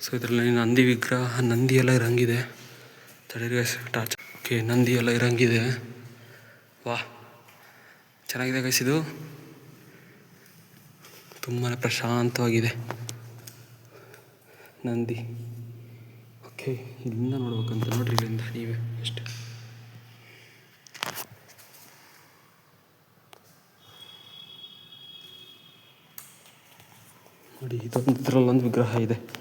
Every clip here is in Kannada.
ಸೊ ಇದರಲ್ಲಿ ನಂದಿ ವಿಗ್ರಹ, ನಂದಿ ಎಲ್ಲ ಇರಂಗಿದೆ. ತಡೀರಿ ಟಾರ್ಚ್ ಓಕೆ ನಂದಿ ಎಲ್ಲ ಇರಂಗಿದೆ. ವಾ, ಚೆನ್ನಾಗಿದೆ ಗೈಸ್ ಇದು. ತುಂಬಾ ಪ್ರಶಾಂತವಾಗಿದೆ. ನಂದಿ. ಓಕೆ ಇಲ್ಲಿಂದ ನೋಡ್ಬೇಕಂತ ನೋಡ್ರಿ, ಇಲ್ಲಿಂದ ನೀವೇ, ಅಷ್ಟೇ. ನೋಡಿ ಇದೊಂದು ಇದರಲ್ಲೊಂದು ವಿಗ್ರಹ ಇದೆ.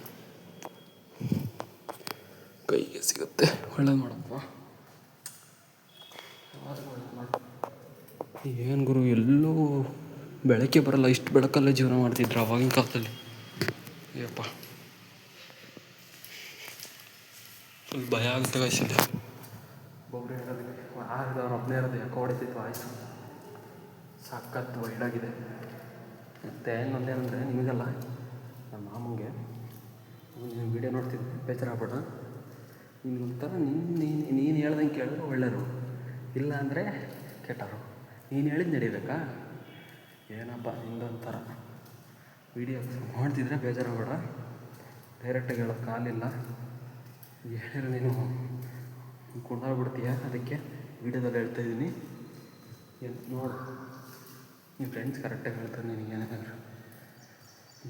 ಏನು ಗುರು, ಎಲ್ಲೂ ಬೆಳಕೆ ಬರಲ್ಲ. ಇಷ್ಟು ಬೆಳಕಲ್ಲೇ ಜೀವನ ಮಾಡ್ತಿದ್ರು ಅವಾಗಿನ ಕಾಲದಲ್ಲಿ. ಅಯ್ಯಪ್ಪ ಫುಲ್ ಭಯ ಆಗುತ್ತೆ ವಯಸ್ಸಿಲ್ಲ ಒಬ್ಬರೇ ಇರೋದಿಲ್ಲ. ಅವ್ರು ಒಬ್ಬನೇ ಇರೋದು ಯಾಕೋ ಹೊಡಿತಿತ್ತು, ಆಯಿತು. ಸಖತ್ತು ವೈಡಾಗಿದೆ ಮತ್ತು ಇನ್ನೊಂದೇನೆಂದರೆ ನಿಮಗಲ್ಲ ನಮ್ಮ ಮಾಮಂಗೆ ನೀನು ವೀಡಿಯೋ ನೋಡ್ತಿದ್ದೆ ಬೇಜಾರಾಗ್ಬೇಡ ನಿನಗೊಂಥರ ನಿನ್ನ ನೀನು ನೀನು ಹೇಳ್ದಂಗೆ ಕೇಳಿದ್ರೆ ಒಳ್ಳೆಯರು ಇಲ್ಲ ಅಂದರೆ ಕೆಟ್ಟರು ನೀನು ಹೇಳಿದ್ದು ನಡಿಬೇಕಾ? ಏನಪ್ಪ ನಿಂದೊಂಥರ ವೀಡಿಯೋ ಮಾಡ್ತಿದ್ರೆ ಬೇಜಾರಾಗಬೇಡ ಡೈರೆಕ್ಟಾಗಿ ಹೇಳೋದು ಕಾಲಿಲ್ಲ ಹೇಳಿದ್ರೆ ನೀನು ಕುಡ್ದಾಗ್ಬಿಡ್ತೀಯ ಅದಕ್ಕೆ ವೀಡಿಯೋದಲ್ಲಿ ಹೇಳ್ತಾ ಇದ್ದೀನಿ. ಏನು ನೋಡು. ನಿಮ್ಮ ಫ್ರೆಂಡ್ಸ್ ಕರೆಕ್ಟಾಗಿ ಹೇಳ್ತಾರೆ ನಿನಗೆ ಏನಾದ್ರು.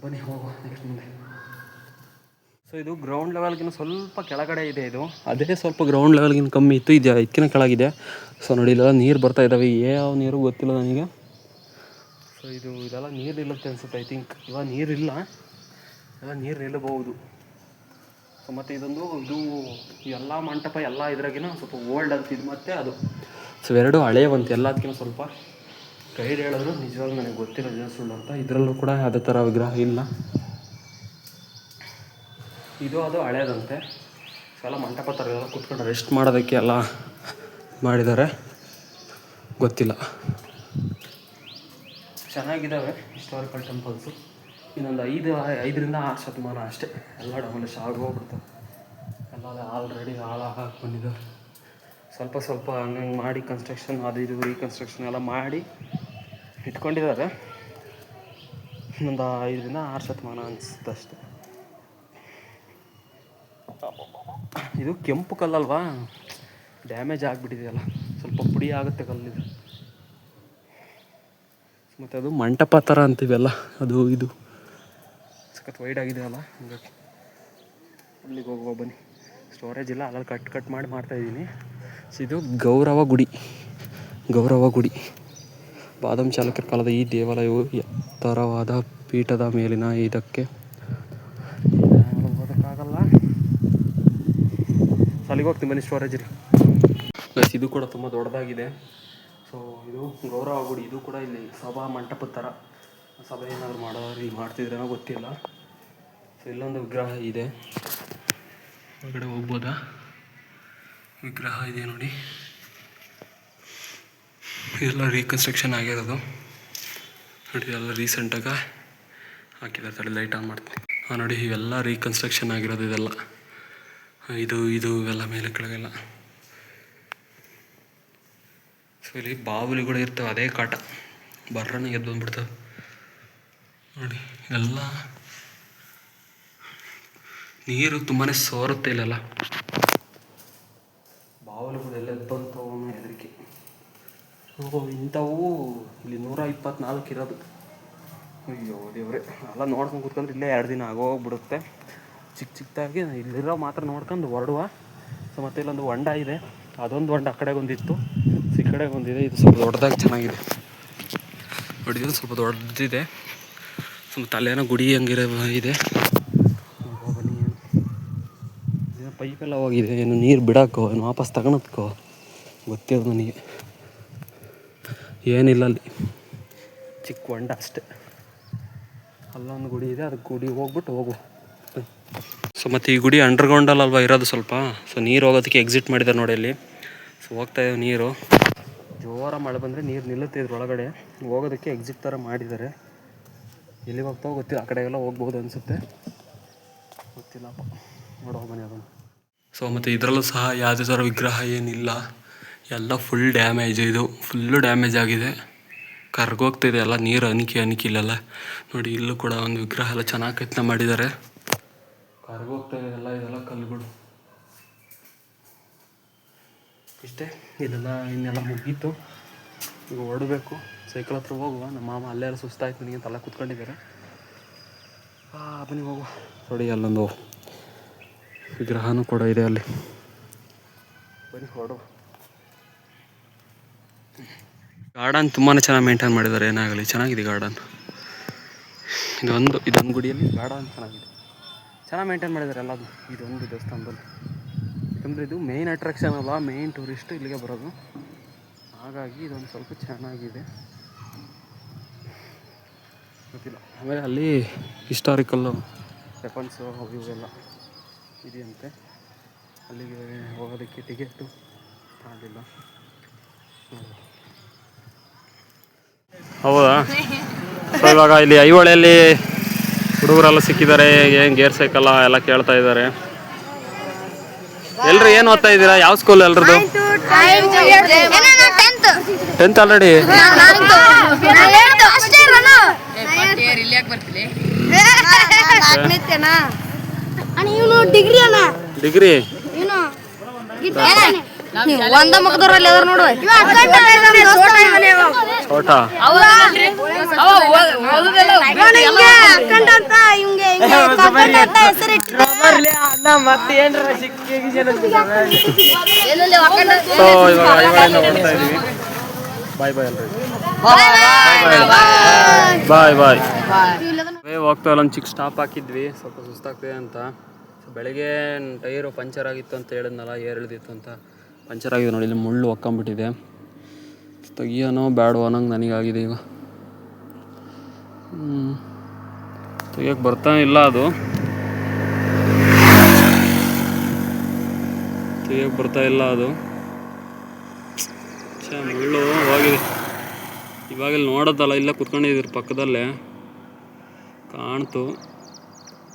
ಬನ್ನಿ ಹೋಗುವ ನೆಕ್ಸ್ಟ್ ಮುಂದೆ. ಸೊ ಇದು ಗ್ರೌಂಡ್ ಲೆವೆಲ್ಗಿಂತ ಸ್ವಲ್ಪ ಕೆಳಗಡೆ ಇದೆ ಇದು. ಅದೇ ಸ್ವಲ್ಪ ಗ್ರೌಂಡ್ ಲೆವೆಲ್ಗಿಂತ ಕಮ್ಮಿ ಇತ್ತು ಇದು ಇದಕ್ಕಿಂತ ಕೆಳಗಿದೆ. ಸೊ ನೋಡಿ ಇಲ್ಲೆಲ್ಲ ನೀರು ಬರ್ತಾ ಇದ್ದಾವೆ ಯಾವ ನೀರು ಗೊತ್ತಿಲ್ಲ ನನಗೆ. ಸೊ ಇದು ಇದೆಲ್ಲ ನೀರು ನಿಲ್ಲುತ್ತೆ ಅನಿಸುತ್ತೆ ಐ ಥಿಂಕ್ ಇವಾಗ ನೀರಿಲ್ಲ. ಎಲ್ಲ ನೀರು ನಿಲ್ಲಬಹುದು. ಸೊ ಮತ್ತು ಇದೊಂದು ಇದು ಎಲ್ಲ ಮಂಟಪ ಎಲ್ಲ ಇದ್ರಾಗಿನ ಸ್ವಲ್ಪ ಓಲ್ಡ್ ಅಂತ ಇದು ಮತ್ತೆ ಅದು. ಸೊ ಎರಡು ಹಳೆಯವಂತೆ ಬಂತು ಎಲ್ಲದಕ್ಕಿಂತ ಸ್ವಲ್ಪ ಗೈಡ್ ಹೇಳಿದ್ರು. ನಿಜವಾಗ್ಲೂ ನನಗೆ ಗೊತ್ತಿಲ್ಲ ನಿಜ ಸುಳ್ಳು ಅಂತ ಇದರಲ್ಲೂ ಕೂಡ ಅದೇ ಥರ ವಿಗ್ರಹ ಇಲ್ಲ. ಇದು ಅದು ಹಳೇದಂತೆ. ಸೊ ಎಲ್ಲ ಮಂಟಪ ಥರ ಎಲ್ಲ ಕುತ್ಕೊಂಡು ರೆಸ್ಟ್ ಮಾಡೋದಕ್ಕೆ ಎಲ್ಲ ಮಾಡಿದ್ದಾರೆ. ಗೊತ್ತಿಲ್ಲ. ಚೆನ್ನಾಗಿದ್ದಾವೆ ಹಿಸ್ಟಾರಿಕಲ್ ಟೆಂಪಲ್ಸು ಇನ್ನೊಂದು ಐದು, ಐದರಿಂದ ಆರು ಶತಮಾನ ಅಷ್ಟೇ. ಎಲ್ಲ ಡಮಲೇಶ್ ಆಗೋಗ್ಬಿಡ್ತಾವೆ ಎಲ್ಲ ಆಲ್ರೆಡಿ ಹಾಳಾಗಿ ಬಂದಿದ್ದಾವೆ ಸ್ವಲ್ಪ ಸ್ವಲ್ಪ ಹಂಗಂಗೆ ಮಾಡಿ ಕನ್ಸ್ಟ್ರಕ್ಷನ್ ಅದು ಇದು ರೀಕನ್ಸ್ಟ್ರಕ್ಷನ್ ಎಲ್ಲ ಮಾಡಿ ಇಟ್ಕೊಂಡಿದ್ದಾರೆ. ಇನ್ನೊಂದು ಐದರಿಂದ ಆರು ಶತಮಾನ ಅನಿಸುತ್ತೆ ಅಷ್ಟೇ. ಇದು ಕೆಂಪು ಕಲ್ಲಲ್ವಾ? ಡ್ಯಾಮೇಜ್ ಆಗಿಬಿಟ್ಟಿದೆಯಲ್ಲ. ಸ್ವಲ್ಪ ಪುಡಿ ಆಗುತ್ತೆ ಕಲ್ಲಿದು. ಮತ್ತು ಅದು ಮಂಟಪ ಥರ ಅಂತೀವಲ್ಲ ಅದು ಇದು. ಸಖತ್ ವೈಡ್ ಆಗಿದೆಯಲ್ಲ, ಹಂಗಾಗಿ. ಅಲ್ಲಿಗೆ ಹೋಗುವ ಬನ್ನಿ. ಸ್ಟೋರೇಜ್ ಇಲ್ಲ ಅಲ್ಲಲ್ಲಿ ಕಟ್ ಕಟ್ ಮಾಡಿ ಮಾಡ್ತಾಯಿದ್ದೀನಿ ಸೊ ಇದು ಗೌರವ ಗುಡಿ. ಗೌರವ ಗುಡಿ. ಬಾದಾಮಿ ಚಾಲುಕ್ಯರ ಕಾಲದ ಈ ದೇವಾಲಯವು ಎತ್ತರವಾದ ಪೀಠದ ಮೇಲಿನ ಇದಕ್ಕೆ ಓದಕ್ಕಾಗಲ್ಲ ಸೊ ಅಲ್ಲಿಗೆ ಹೋಗ್ತೀನಿ ಬನ್ನಿ ಸ್ಟೋರೇಜ್ ಇಲ್ಲ ಪ್ಲಸ್ ಇದು ಕೂಡ ತುಂಬ ದೊಡ್ಡದಾಗಿದೆ. ಸೊ ಇದು ಗೌರವ ಗುಡಿ, ಇದು ಕೂಡ ಇಲ್ಲಿ ಸಭಾ ಮಂಟಪದ ಥರ ಸಭೆ ಏನಾದರೂ ಮಾಡೋರು ಈಗ ಮಾಡ್ತಿದ್ರೇನೋ ಗೊತ್ತಿಲ್ಲ. ಸೊ ಇಲ್ಲೊಂದು ವಿಗ್ರಹ ಇದೆ. ಒಳಗಡೆ ಹೋಗ್ಬೋದಾ? ವಿಗ್ರಹ ಇದೆ ನೋಡಿ. ಇದೆಲ್ಲ ರೀಕನ್ಸ್ಟ್ರಕ್ಷನ್ ಆಗಿರೋದು. ನೋಡಿ ಇದೆಲ್ಲ ರೀಸೆಂಟಾಗ ಹಾಕಿದ್ದಾರೆ. ತಡೆ ಲೈಟ್ ಆನ್ ಮಾಡ್ತೀನಿ. ಹಾಂ ನೋಡಿ, ಇವೆಲ್ಲ ರೀಕನ್ಸ್ಟ್ರಕ್ಷನ್ ಆಗಿರೋದು ಇದೆಲ್ಲ. ಇದು ಇದು ಇವೆಲ್ಲ ಮೇಲೆ ಕೆಳಗೆಲ್ಲ. ಸೊ ಇಲ್ಲಿ ಬಾವುಲಿಗಳು ಇರ್ತವೆ, ಅದೇ ಕಾಟ. ಬರ್ರನ್ನ ಎದ್ದು ಬಂದ್ಬಿಡ್ತವೆ. ನೋಡಿ ಎಲ್ಲ ನೀರು ತುಂಬಾ ಸೋರುತ್ತೆ ಇಲ್ಲೆಲ್ಲ. ಬಾವುಲಿಗಳು ಎಲ್ಲ ಎದ್ದು ಬಂತು ಅನ್ನೋ ಹೆದರಿಕೆ ಓ ಇಂಥವು ಇಲ್ಲಿ ನೂರ ಇಪ್ಪತ್ನಾಲ್ಕು ಇರೋದು. ಅಯ್ಯೋ, ದೇವ್ರೆ. ಎಲ್ಲ ನೋಡ್ಕೊಂಡು ಕೂತ್ಕೊಂಡ್ರೆ ಇಲ್ಲೇ ಎರಡು ದಿನ ಆಗೋಗ್ಬಿಡುತ್ತೆ. ಚಿಕ್ಕ ಚಿಕ್ಕದಾಗಿ ಇಲ್ಲಿರೋ ಮಾತ್ರ ನೋಡ್ಕೊಂಡು ಹೊರಡುವ. ಸೊ, ಮತ್ತೆ ಇಲ್ಲೊಂದು ಹೊಂಡ ಇದೆ. ಅದೊಂದು ಹೊಂಡ ಆ ಕಡೆಗೊಂದಿತ್ತು ಸೊ, ಈ ಕಡೆಗೆ ಒಂದಿದೆ. ಇದು ಸ್ವಲ್ಪ ದೊಡ್ಡದಾಗಿ ಚೆನ್ನಾಗಿದೆ. ನೋಡಿ ಸ್ವಲ್ಪ ದೊಡ್ಡದಿದೆ. ಸ್ವಲ್ಪ ತಲೆನೋ ಗುಡಿ ಹಂಗಿರೋ ಇದೆ. ಪೈಪೆಲ್ಲ ಹೋಗಿದೆ. ಏನು ನೀರು ಬಿಡೋಕ್ಕೋ, ಏನು ವಾಪಸ್ ತಗೊಳಕ್ಕೋ. ಗೊತ್ತಿಲ್ಲ ನನಗೆ. ಏನಿಲ್ಲ ಅಲ್ಲಿ. ಚಿಕ್ಕ ಹೊಂಡ ಅಷ್ಟೇ. ಅಲ್ಲೊಂದು ಗುಡಿ ಇದೆ. ಅದಕ್ಕೆ ಗುಡಿ ಹೋಗ್ಬಿಟ್ಟು ಹೋಗುವ. ಸೊ ಮತ್ತು ಈ ಗುಡಿ ಅಂಡರ್ಗ್ರೌಂಡಲ್ಲಿ ಅಲ್ವಾ ಇರೋದು ಸ್ವಲ್ಪ. ಸೊ ನೀರು ಹೋಗೋದಕ್ಕೆ ಎಕ್ಸಿಟ್ ಮಾಡಿದ್ದಾರೆ ನೋಡಿ ಅಲ್ಲಿ. ಸೊ ಹೋಗ್ತಾ ಇದ್ದಾವೆ ನೀರು. ಜೋರ ಮಳೆ ಬಂದರೆ ನೀರು ನಿಲ್ಲುತ್ತೆ ಇದ್ರೊಳಗಡೆ. ಹೋಗೋದಕ್ಕೆ ಎಕ್ಸಿಟ್ ಥರ ಮಾಡಿದ್ದಾರೆ. ಎಲ್ಲಿಗೆ ಹೋಗ್ತಾವೋ ಗೊತ್ತಿಲ್ಲ. ಆ ಕಡೆಗೆಲ್ಲ ಹೋಗ್ಬೋದು ಅನಿಸುತ್ತೆ. ಗೊತ್ತಿಲ್ಲಪ್ಪ ನೋಡೋ ಬನ್ನಿ ಅದನ್ನು. ಸೊ ಮತ್ತು ಇದರಲ್ಲೂ ಸಹ ಯಾವುದೇ ಥರ ವಿಗ್ರಹ ಏನಿಲ್ಲ. ಎಲ್ಲ ಫುಲ್ ಡ್ಯಾಮೇಜ್ ಇದು. ಫುಲ್ಲು ಡ್ಯಾಮೇಜ್ ಆಗಿದೆ. ಕರ್ಗೋಗ್ತಿದೆ ಎಲ್ಲ ನೀರು ಅನಿಕೆ ಅನಿಕೆ ಇಲ್ಲೆಲ್ಲ ನೋಡಿ, ಇಲ್ಲೂ ಕೂಡ ಒಂದು ವಿಗ್ರಹ ಎಲ್ಲ ಚೆನ್ನಾಗಿ ಕೆತ್ತನೆ ಮಾಡಿದ್ದಾರೆ. ಕರ್ಗೋಗ್ತಾ ಇದೆಲ್ಲ ಇದೆಲ್ಲ ಕಲ್ಲುಗಳು ಇಷ್ಟೇ ಇದೆಲ್ಲ ಇನ್ನೆಲ್ಲ ಮುಗೀತು. ಈಗ ಹೊರಡಬೇಕು. ಸೈಕಲ್ ಹತ್ರ ಹೋಗುವ. ನಮ್ಮ ಮಾಮ ಅಲ್ಲೇ ಎಲ್ಲ ಸುಸ್ತಾಯ್ತು. ನನಗೆ ತಲೆ ಕೂತ್ಕೊಂಡಿದ್ದಾರೆ. ಆ, ಬನ್ನಿ ಹೋಗುವ. ನೋಡಿ ಅಲ್ಲೊಂದು ವಿಗ್ರಹನೂ ಕೂಡ ಇದೆ ಅಲ್ಲಿ. ಬನ್ನಿ ಹೊರಡು. ಗಾರ್ಡನ್ ತುಂಬಾ ಚೆನ್ನಾಗಿ ಮೇಂಟೈನ್ ಮಾಡಿದ್ದಾರೆ. ಏನಾಗಲಿ ಚೆನ್ನಾಗಿದೆ ಗಾರ್ಡನ್. ಇದೊಂದು ಇದೊಂದು ಗುಡಿಯಲ್ಲಿ ಗಾರ್ಡನ್ ಚೆನ್ನಾಗಿದೆ. ಚೆನ್ನಾಗಿ ಮೇಂಟೈನ್ ಮಾಡಿದ್ದಾರೆ ಎಲ್ಲದು ಇದೊಂದು ದೇವಸ್ಥಾನದಲ್ಲಿ. ಯಾಕಂದರೆ ಇದು ಮೇಯ್ನ್ ಅಟ್ರಾಕ್ಷನ್ ಅಲ್ಲ ಮೇಯ್ನ್ ಟೂರಿಸ್ಟ್ ಇಲ್ಲಿಗೆ ಬರೋದು. ಹಾಗಾಗಿ ಇದೊಂದು ಸ್ವಲ್ಪ ಚೆನ್ನಾಗಿದೆ. ಗೊತ್ತಿಲ್ಲ. ಆಮೇಲೆ ಅಲ್ಲಿ ಹಿಸ್ಟಾರಿಕಲ್ಲು ವೆಪನ್ಸು ಅವು ಇವೆಲ್ಲ ಇದೆಯಂತೆ. ಅಲ್ಲಿಗೆ ಹೋಗೋದಕ್ಕೆ ಟಿಕೆಟು ಆಗಲಿಲ್ಲ ಹೌದಾ? ಇವಾಗ ಇಲ್ಲಿ ಐಹೊಳೆಯಲ್ಲಿ ಹುಡುಗರೆಲ್ಲ ಸಿಕ್ಕಿದ್ದಾರೆ ಏನು ಗೇರ್ ಸೈಕಲ್ಲ ಎಲ್ಲ ಕೇಳ್ತಾ ಇದ್ದಾರೆ. ಎಲ್ರು ಏನು ಓದ್ತಾ ಇದ್ದೀರಾ? ಯಾವ ಸ್ಕೂಲ್ ಎಲ್ರದ್ದು? ಟೆಂತ್ ಆಲ್ರೆಡಿ ಇವನು ಡಿಗ್ರಿ ಅಣ್ಣ ಡಿಗ್ರಿ ಇವನು ಒಂದ ಮುಖದವ್ರಲ್ಲಿ ಅದಾರ ನೋಡು ಇವ ಅಕ್ಕಂಡ ಅಂತ ಇವಂಗೆ ಸೊ ಇವಾಗ ಹೊರಡ್ತಾ ಇದೀವಿ ಬಾಯ್ ಬಾಯ್ ಅಲ್ರಿ ಬಾಯ್ ಬಾಯ್ ಹೋಗ್ತಾ ಚಿಕ್ಕ ಸ್ಟಾಪ್ ಹಾಕಿದ್ವಿ. ಸ್ವಲ್ಪ ಸುಸ್ತಾಗ್ತಿದೆ ಅಂತ. ಬೆಳಿಗ್ಗೆ ಟೈರು ಪಂಚರ್ ಆಗಿತ್ತು ಅಂತ ಹೇಳಿದ್ನಲ್ಲ ಏರ್ ಇಳ್ದಿತ್ತು ಅಂತ. ಪಂಚರ್ ಆಗಿದೆ ನೋಡಿ ಇಲ್ಲಿ ಮುಳ್ಳು ಒಕ್ಕೊಂಬಿಟ್ಟಿದೆ. ತೆಗಿಯೋನೋ ಬ್ಯಾಡೋ ಅನ್ನೋಂಗೆ ನನಗಾಗಿದೆ ಈಗ. ಹ್ಞೂ ತೆಗಿಯೋಕೆ ಬರ್ತಾ ಇಲ್ಲ ಅದು. ತೆಗಿಯೋಕೆ ಬರ್ತಾ ಇಲ್ಲ ಅದು. ಛಾ, ಮುಳ್ಳು ಹೋಗಿದೆ. ಇವಾಗ ಇಲ್ಲಿ ನೋಡೋದಲ್ಲ, ಇಲ್ಲ ಕುತ್ಕೊಂಡಿದ್ದೀರಿ ಪಕ್ಕದಲ್ಲೇ. ಕಾಣ್ತು.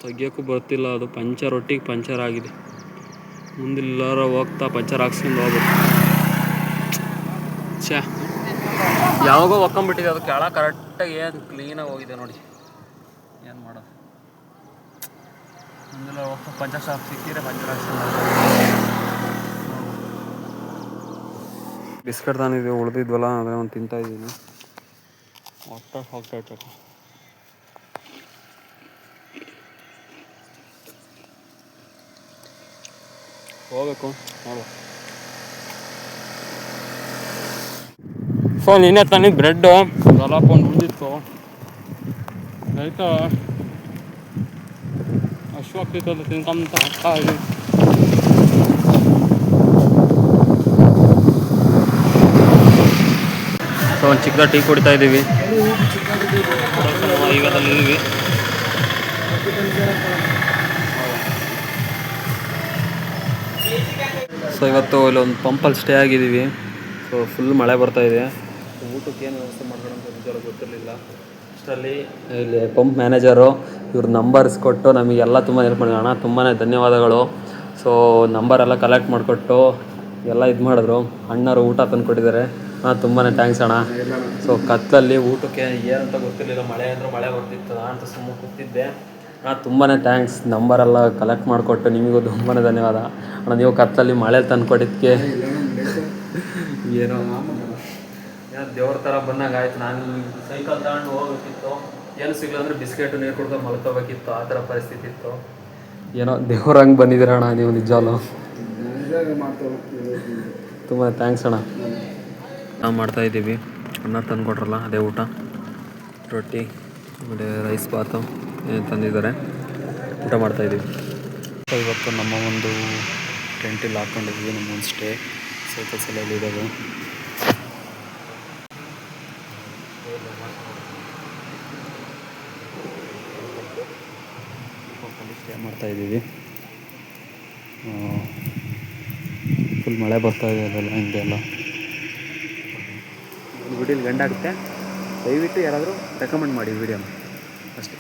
ತೆಗಿಯೋಕ್ಕೂ ಬರ್ತಿಲ್ಲ ಅದು. ಪಂಚರ್, ಒಟ್ಟಿಗೆ ಪಂಚರ್ ಆಗಿದೆ. ಮುಂದಿಲ್ಲಾರ ಹೋಗ್ತಾ ಪಂಚರ್ ಹಾಕ್ಸ್ಕೊಂಡು ಹೋಗ್ಬೇಕು. ಛೇ. ಯಾವಾಗೋ ಒಕ್ಕೊಂಬಿಟ್ಟಿದೆ ಅದು ಕೆಳ ಕರೆಕ್ಟಾಗಿ ಏನು ಕ್ಲೀನಾಗಿ ಹೋಗಿದೆ ನೋಡಿ. ಏನು ಮಾಡೋದು? ಹೋಗ್ತಾ ಪಂಚರ್ ಶಾಪ್ ಸಿಕ್ಕಿದ್ರೆ ಪಂಚರ್ ಹಾಕ್ಸ್ಕೊಂಡು ಬಿಸ್ಕೆಟ್ ತಾನಿದೆ, ಉಳಿದಿದ್ವಲ್ಲ ಅಂದರೆ ಒಂದು ತಿಂತಾ ಇದ್ದೀನಿ. ಒಟ್ಟು ಹೋಗ್ತಾ ಹೋಗಬೇಕು ಹೋಗ್ಬೇಕು, ನೋಡುವ. ಸೊ ನಿನ್ನೆ ತಾನಿ ಬ್ರೆಡ್ಡು ಸ್ವಲ್ಪ ಒಂದು ಉಳಿದಿತ್ತು. ರೈತ ಅಶ್ವ ಆಗ್ತಿತ್ತು ತಿನ್ಕೊಂತ ಹಾಕ್ತಾ ಇದೀನಿ ಸೊ ಒಂದು ಚಿಕ್ಕ ಟೀ ಕುಡಿತಾ ಇದ್ದೀವಿ. ಈಗದಲ್ಲಿ ಇದ್ದೀವಿ ಸೊ ಇವತ್ತು ಇಲ್ಲೊಂದು ಪಂಪಲ್ಲಿ ಸ್ಟೇ ಆಗಿದ್ದೀವಿ. ಸೊ ಫುಲ್ ಮಳೆ ಬರ್ತಾ ಇದೆ. ಊಟಕ್ಕೆ ಏನು ವ್ಯವಸ್ಥೆ ಮಾಡ್ಕೊಂಡು ಅಂತ ನಿಜವಾಗ್ಲೂ ಗೊತ್ತಿರಲಿಲ್ಲ. ಅಷ್ಟರಲ್ಲಿ ಇಲ್ಲಿ ಪಂಪ್ ಮ್ಯಾನೇಜರು ಇವ್ರ ನಂಬರ್ಸ್ ಕೊಟ್ಟು ನಮಗೆಲ್ಲ ತುಂಬ ಹೆಲ್ಪ್ ಮಾಡಿದ್ರು. ಅಣ್ಣ ತುಂಬಾ ಧನ್ಯವಾದಗಳು. ಸೊ ನಂಬರೆಲ್ಲ ಕಲೆಕ್ಟ್ ಮಾಡಿಕೊಟ್ಟು ಎಲ್ಲ ಇದು ಮಾಡಿದ್ರು. ಅಣ್ಣರು ಊಟ ತಂದು ಕೊಟ್ಟಿದ್ದಾರೆ ಹಾಂ ತುಂಬಾ ಥ್ಯಾಂಕ್ಸ್ ಅಣ್ಣ. ಸೊ ಕತ್ತಲಲ್ಲಿ ಊಟಕ್ಕೆ ಏನಂತ ಗೊತ್ತಿರಲಿಲ್ಲ. ಮಳೆ ಅಂದ್ರೆ ಮಳೆ ಬರ್ತಿತ್ತು. ನಾನು ಅಂತ ಸುಮ್ಮನೆ ಕೂತಿದ್ದೆ. ಹಾಂ ತುಂಬಾ ಥ್ಯಾಂಕ್ಸ್ ನಂಬರೆಲ್ಲ ಕಲೆಕ್ಟ್ ಮಾಡಿಕೊಟ್ಟು ನಿಮಗೂ ತುಂಬಾ ಧನ್ಯವಾದ. ಅಣ್ಣ ನೀವು ಕತ್ತಲಲ್ಲಿ ಮಳೆ ತಂದು ಕೊಟ್ಟಿದ್ದಕ್ಕೆ ಏನೋ ಏನೋ ದೇವ್ರ ಥರ ಬಂದಾಗ ಆಯ್ತು. ನಾನು ಸೈಕಲ್ ತಗೊಂಡು ಹೋಗ್ಬೇಕಿತ್ತು. ಏನು ಸಿಗಲ್ಲ ಅಂದ್ರೆ ಬಿಸ್ಕೆಟ್, ನೀರು ಕುಡ್ಕೊಂಡು ಮಲ್ಕೋಬೇಕಿತ್ತು. ಆ ಥರ ಪರಿಸ್ಥಿತಿ ಇತ್ತು. ಏನೋ ದೇವ್ರಂಗೆ ಬಂದಿದ್ದೀರ ಅಣ್ಣ ನೀವು ನಿಜಾಲು ತುಂಬ ಥ್ಯಾಂಕ್ಸ್ ಅಣ್ಣ. ನಾವು ಮಾಡ್ತಾ ಇದ್ದೀವಿ. ಅನ್ನ ತಂದು ಕೊಟ್ರಲ್ಲ ಅದೇ ಊಟ. ರೊಟ್ಟಿ, ಆಮೇಲೆ ರೈಸ್ ಬಾತು ಏನು ತಂದಿದ್ದಾರೆ. ಊಟ ಮಾಡ್ತಾ ಇದ್ದೀವಿ. ಸೊ ಇವತ್ತು ನಮ್ಮ ಒಂದು ಟೆಂಟಲ್ಲಿ ಹಾಕ್ಕೊಂಡಿದ್ವಿ ನಮ್ಮ ಒಂದು ಸ್ಟೇ ಸೈಕಲ್ಸ್ ಎಲ್ಲ ಇದ್ದಾವೆ ಸ್ಟೇ ಮಾಡ್ತಾ ಇದ್ದೀವಿ. ಫುಲ್ ಮಳೆ ಬರ್ತಾ ಇದೆ ಅದೆಲ್ಲ ಹಿಂದೆ ಎಲ್ಲ. ವಿಡಿಯೋಲಿ ಗಂಡ ಆಗುತ್ತೆ. ದಯವಿಟ್ಟು ಯಾರಾದರೂ ರೆಕಮೆಂಡ್ ಮಾಡಿ ವಿಡಿಯೋನ ಅಷ್ಟೇ.